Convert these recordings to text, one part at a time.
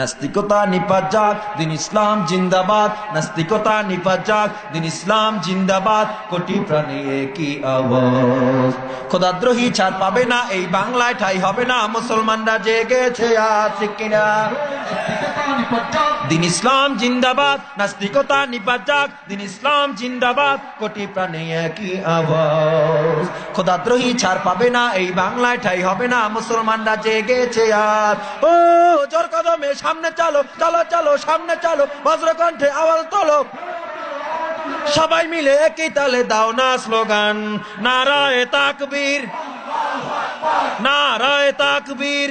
নাস্তিকতা নিপাত যাক দিন ইসলাম জিন্দাবাদ। নাস্তিকতা নিপাত যাক দিন ইসলাম জিন্দাবাদ। কোটি প্রাণে একই আওয়াজ। খোদাদ্রোহী ছাড় পাবে না, এই বাংলায় ঠাই হবে না। মুসলমানরা জেগেছে আর কিনা দিন ইসলাম জিন্দাবাদ, নাস্তিকতা নিপাত যাক দিন ইসলাম জিন্দাবাদ, কোটি প্রাণে একই আওয়াজ খোদাদ্রোহী ছাড় পাবে না, এই বাংলায় ঠাই হবে না, মুসলমানরা জেগেছে আর। ও, জোর কদমে সামনে চলো চলো চলো, সামনে চলো, বজ্রকণ্ঠে আওয়াজ তোলো। সবাই মিলে একই তালে দাও না স্লোগান, নারায় তাকবীর নারায় তাকবীর।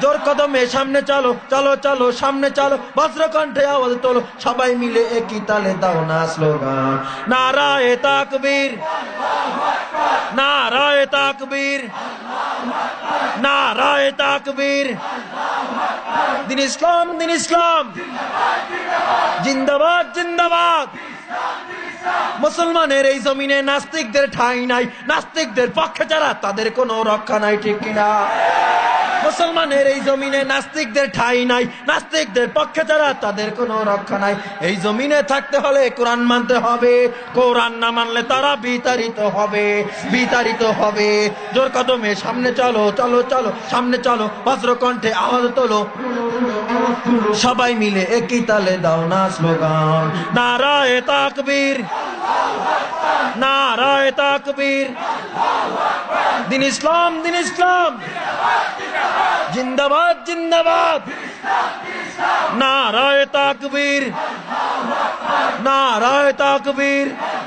জোর কদমে সামনে চলো চলো চলো, সামনে চলো, বজ্রকণ্ঠে আওয়াজ তোলো, সবাই মিলে একই তালে দাও না স্লোগান। নারায় তাকবীর নারায় তাকবীর নারায় তাকবীর। দিন ইসলাম দিন ইসলাম। জিন্দাবাদ জিন্দাবাদ। মুসলমানের এই জমিনে নাস্তিকদের ঠাঁই নাই, নাস্তিকদের পক্ষে যারা, তাদের কোনো রক্ষা নাই, ঠিক কিনা? মুসলমানের এই জমিনে নাস্তিকদের ঠাঁই নাই, নাস্তিকদের পক্ষে যারা, তাদের কোনো রক্ষা নাই। এই জমিনে থাকতে হলে কোরআন মানতে হবে। কোরআন না মানলে তারা বিতাড়িত হবে বিতাড়িত হবে। জোর কদমে সামনে চলো চলো চলো, সামনে চলো, বজ্রকণ্ঠে আওয়াজ তোলো। সবাই মিলে একই তালে দাও না স্লোগান। নারায় তাকবীর নারায় তাকবীর। দিন ইসলাম দিন ইসলাম। জিন্দাবাদ জিন্দাবাদ। নারায় তাকবীর। নারায় তাকবীর।